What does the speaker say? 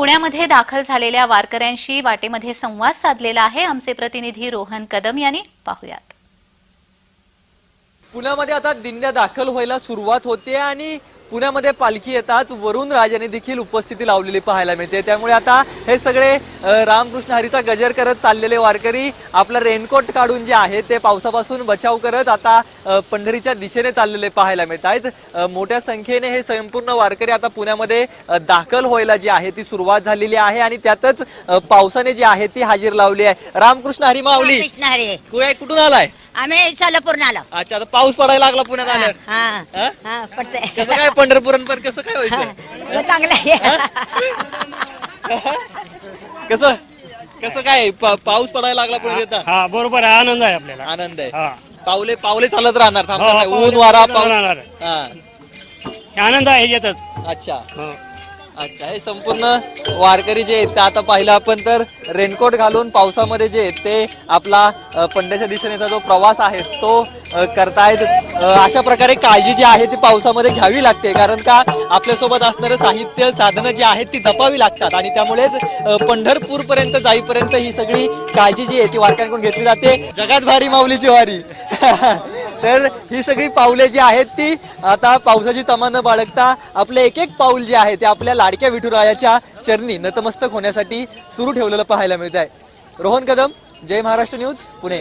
पुण्यामध्ये दाखल झालेल्या वारकऱ्यांशी वाटेमध्ये संवाद साधलेला आहे. आमचे प्रतिनिधी रोहन कदम यांनी पाहुयात. पुण्यामध्ये आता दिंड्या दाखल व्हायला सुरुवात होते आणि पुण्यामध्ये पालखी येताच वरुण राजाने देखील उपस्थिती लावलेली पाहायला मिळते. त्यामुळे आता हे सगळे रामकृष्ण हरीचा गजर करत चाललेले वारकरी आपला रेनकोट काढून जे आहे ते पावसापासून बचाव करत आता पंढरीच्या दिशेने चाललेले पाहायला मिळत आहेत. मोठ्या संख्येने हे संपूर्ण वारकरी आता पुण्यामध्ये दाखल व्हायला जी आहे ती सुरुवात झालेली आहे आणि त्यातच पावसाने जी आहे ती हजेरी लावली आहे. रामकृष्ण हरी माऊली कुठून आलाय? आम्ही सोलापूर आलो अच्छा आता पाऊस पडायला लागला पुण्यात हा आल्यावर. हा हा? हा पडतंय. कसं काय पंढरपुरांपर्यंत कसं काय व्हायचं? चांगलं आहे. कसं? कसं काय? पा- पाऊस पडायला लागला पुढे येता? हा बरोबर आहे आनंद आहे आपल्याला. आनंद आहे. हा. पावले पावले चालत राहणार थांबणार हो, नाही. ऊन वारा चालत पाऊस. राहणार. हा. आनंद आहे ह्याच्यातच अच्छा. हो. अच्छा हे संपूर्ण वारकरी जे आहेत ते आता पाहिलं आपण तर रेनकोट घालून पावसामध्ये जे आहेत ते आपला अ, पंढ्याच्या दिशेनेचा जो प्रवास आहे तो अ, करतायत. अ, अशा प्रकारे काळजी जी आहे ती पावसामध्ये घ्यावी लागते. कारण का आपल्यासोबत असणारं साहित्य साधनं जी आहेत ती जपावी लागतात. आणि त्यामुळेच अ, जाईपर्यंत ही सगळी काळजी जी आहे ती वारकऱ्यांकडून घेतली जाते. जगात भारी माऊलीची वारी. तर ही सगळी पावले जी आहेत ती आता पावसाची तमा न बाळगता आपले एक एक पाऊल जे आहे ते आपल्या लाडक्या विठुरायाच्या चरणी नतमस्तक होण्यासाठी सुरू ठेवलेलं पाहायला मिळत आहे रोहन कदम जय महाराष्ट्र न्यूज पुणे.